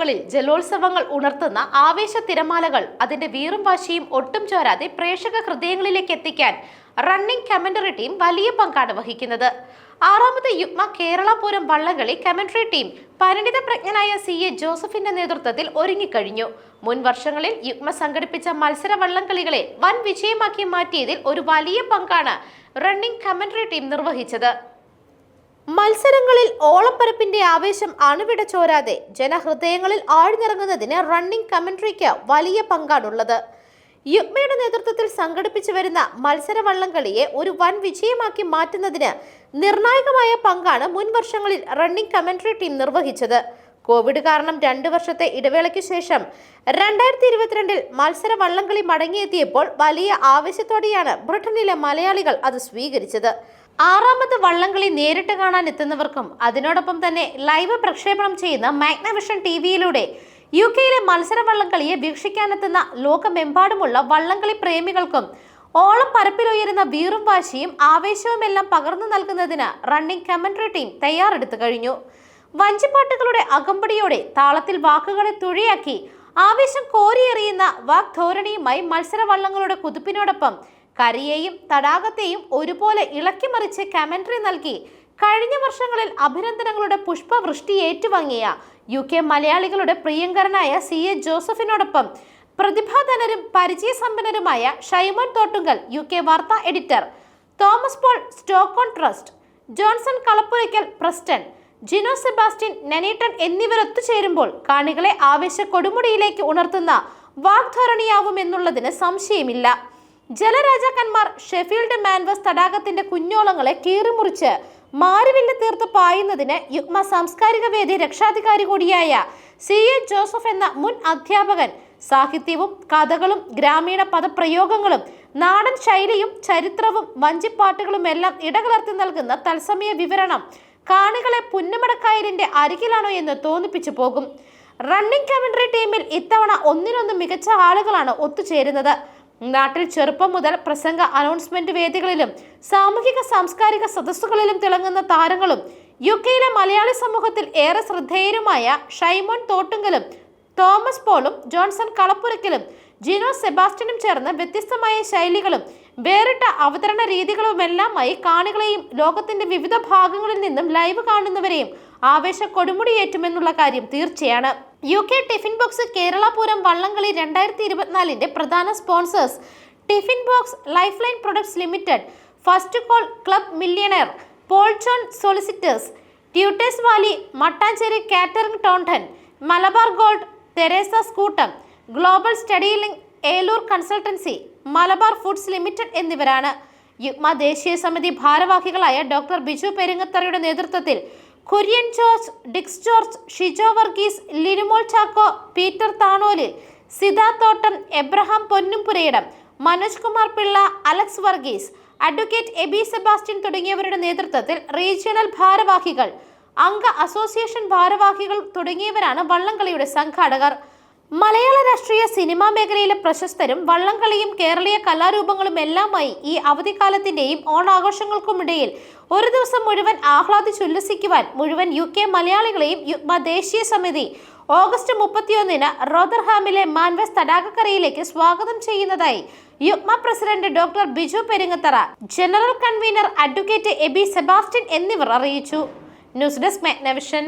ക്യാമ്പുകളിൽ ജലോത്സവങ്ങൾ ഉണർത്തുന്ന ആവേശ തിരമാലകൾ അതിന്റെ വീറും വാശിയും ഒട്ടും ചോരാതെ പ്രേക്ഷക ഹൃദയങ്ങളിലേക്ക് എത്തിക്കാൻ റണ്ണിംഗ് കമന്ററി ടീം വലിയ പങ്കാണ് വഹിക്കുന്നത്. ആറാമത്തെ യുഗ്മ കേരള പൂരം വള്ളംകളി കമന്ററി ടീം പരിണിത പ്രജ്ഞനായ സി എ ജോസഫിന്റെ നേതൃത്വത്തിൽ ഒരുങ്ങിക്കഴിഞ്ഞു. മുൻ വർഷങ്ങളിൽ യുഗ്മ സംഘടിപ്പിച്ച മത്സര വള്ളംകളികളെ വൻ വിജയമാക്കി മാറ്റിയതിൽ ഒരു വലിയ പങ്കാണ് റണ്ണിംഗ് കമന്ററി ടീം നിർവഹിച്ചത്. മത്സരങ്ങളിൽ ഓളപ്പരപ്പിന്റെ ആവേശം അണുവിട ചോരാതെ ജനഹൃദയങ്ങളിൽ ആഴ്ന്നിറങ്ങുന്നതിന് റണ്ണിംഗ് കമന്ററിക്ക് വലിയ പങ്കാണുള്ളത്. യുഗ്മയുടെ നേതൃത്വത്തിൽ സംഘടിപ്പിച്ചു വരുന്ന മത്സര വള്ളംകളിയെ ഒരു വൻ വിജയമാക്കി മാറ്റുന്നതിന് നിർണായകമായ പങ്കാണ് മുൻ വർഷങ്ങളിൽ റണ്ണിംഗ് കമന്ററി ടീം നിർവഹിച്ചത്. കോവിഡ് കാരണം രണ്ട് വർഷത്തെ ഇടവേളയ്ക്ക് ശേഷം രണ്ടായിരത്തി ഇരുപത്തിരണ്ടിൽ മത്സര വള്ളംകളി മടങ്ങിയെത്തിയപ്പോൾ വലിയ ആവേശത്തോടെയാണ് ബ്രിട്ടനിലെ മലയാളികൾ അത് സ്വീകരിച്ചത്. ആറാമത് വള്ളംകളി നേരിട്ട് കാണാൻ എത്തുന്നവർക്കും അതിനോടൊപ്പം തന്നെ ലൈവ് പ്രക്ഷേപണം ചെയ്യുന്ന മാഗ്നവിഷൻ ടി വിയിലൂടെ യു കെയിലെ മത്സര വള്ളംകളിയെ വീക്ഷിക്കാനെത്തുന്ന ലോകമെമ്പാടുമുള്ള വള്ളംകളി പ്രേമികൾക്കും ഓളം പരപ്പിലുയരുന്ന വീറും വാശിയും ആവേശവുമെല്ലാം പകർന്നു നൽകുന്നതിന് റണ്ണിംഗ് കമന്ററി ടീം തയ്യാറെടുത്തു കഴിഞ്ഞു. വഞ്ചിപ്പാട്ടുകളുടെ അകമ്പടിയോടെ താളത്തിൽ വാക്കുകളെ തുഴയാക്കി ആവേശം കോരിയെറിയുന്ന വാഗ്ധോരണിയുമായി മത്സര വള്ളങ്ങളുടെ കുതിപ്പിനോടൊപ്പം കരയെയും തടാകത്തെയും ഒരുപോലെ ഇളക്കിമറിച്ച് കമന്ററി നൽകി കഴിഞ്ഞ വർഷങ്ങളിൽ അഭിനന്ദനങ്ങളുടെ പുഷ്പവൃഷ്ടി ഏറ്റുവാങ്ങിയ യു കെ മലയാളികളുടെ പ്രിയങ്കരനായ സി എ ജോസഫിനോടൊപ്പം പ്രതിഭാധനരും പരിചയസമ്പന്നരുമായ ഷൈമോൻ തോട്ടുങ്കൽ യു കെ വാർത്താ editor Thomas Paul Stoke-on-Trent Johnson Kalappurakkal Preston Jino Sebastian Nuneaton എന്നിവരൊത്തുചേരുമ്പോൾ കാണികളെ ആവേശ കൊടുമുടിയിലേക്ക് ഉണർത്തുന്ന വാഗ്ധോരണിയാവുമെന്നുള്ളതിന് സംശയമില്ല. ജലരാജാക്കന്മാർ ഷെഫീൽഡ് മാൻവസ് തടാകത്തിന്റെ കുഞ്ഞോളങ്ങളെ കീറിമുറിച്ച് മാരുവില്ല തീർത്ത് പായുന്നതിന് യുഗ്മ സാംസ്കാരിക വേദി രക്ഷാധികാരി കൂടിയായ സി എ ജോസഫ് എന്ന മുൻ അധ്യാപകൻ സാഹിത്യവും കഥകളും ഗ്രാമീണ പദപ്രയോഗങ്ങളും നാടൻ ശൈലിയും ചരിത്രവും വഞ്ചിപ്പാട്ടുകളും എല്ലാം ഇടകലർത്തി നൽകുന്ന തത്സമയ വിവരണം കാണികളെ പുന്നമടക്കായലിന്റെ അരികിലാണോ എന്ന് തോന്നിപ്പിച്ചു പോകും. റണ്ണിംഗ് കമന്ററി ടീമിൽ ഇത്തവണ ഒന്നിനൊന്ന് മികച്ച ആളുകളാണ് ഒത്തുചേരുന്നത്. നാട്ടിൽ ചെറുപ്പം മുതൽ പ്രസംഗ അനൗൺസ്മെന്റ് വേദികളിലും സാമൂഹിക സാംസ്കാരിക സദസ്സുകളിലും തിളങ്ങുന്ന താരങ്ങളും യു കെയിലെ മലയാളി സമൂഹത്തിൽ ഏറെ ശ്രദ്ധേയരുമായ ഷൈമോൻ തോട്ടുങ്കലും തോമസ് പോളും ജോൺസൺ കളപ്പുരക്കലും ജിനോ സെബാസ്റ്റ്യനും ചേർന്ന് വ്യത്യസ്തമായ ശൈലികളും വേറിട്ട അവതരണ രീതികളുമെല്ലാമായി കാണികളെയും ലോകത്തിന്റെ വിവിധ ഭാഗങ്ങളിൽ നിന്നും ലൈവ് കാണുന്നവരെയും ആവേശ കൊടുമുടിയേറ്റുമെന്നുള്ള കാര്യം തീർച്ചയാണ്. U K tiffin box Kerala Pooram Vallamkali രണ്ടായിരത്തി ഇരുപത്തിനാലിന്റെ പ്രധാന sponsors tiffin box life line products limited first call club millionaire Paul John solicitors tutors valley Mattancherry catering Taunton Malabar gold Teresa സ്കൂട്ടം global study link Eloor consultancy Malabar foods limited എന്നിവരാണ്. യുഗ്മ ദേശീയ സമിതി ഭാരവാഹികളായ doctor Biju പെരുങ്ങത്തറയുടെ നേതൃത്വത്തിൽ Kurian George ഡിക്സ് George Shijo Varghese Linumol Chacko Peter Thanolil Sitha Thottam Abraham Ponnumpurayidam Manoj Kumar Pillai Alex Varghese advocate AB Sebastian തുടങ്ങിയവരുടെ നേതൃത്വത്തിൽ regional ഭാരവാഹികൾ അംഗ അസോസിയേഷൻ ഭാരവാഹികൾ തുടങ്ങിയവരാണ് വള്ളംകളിയുടെ സംഘാടകർ. മലയാള രാഷ്ട്രീയ സിനിമാ മേഖലയിലെ പ്രശസ്തരും വള്ളംകളിയും കേരളീയ കലാരൂപങ്ങളും എല്ലാമായി ഈ അവധിക്കാലത്തിന്റെയും ഓണാഘോഷങ്ങൾക്കുമിടയിൽ ഒരു ദിവസം മുഴുവൻ ആഹ്ലാദിച്ചുല്ലസിക്കുവാൻ മുഴുവൻ യു കെ മലയാളികളെയും യുഗ്മ ദേശീയ സമിതി ഓഗസ്റ്റ് മുപ്പത്തിയൊന്നിന് റോദർഹാമിലെ മാൻവെസ് തടാകക്കരയിലേക്ക് സ്വാഗതം ചെയ്യുന്നതായി Yugma president doctor Biju Perungathara general convener advocate Abi Sebastian എന്നിവർ അറിയിച്ചു. News desk Magnavision.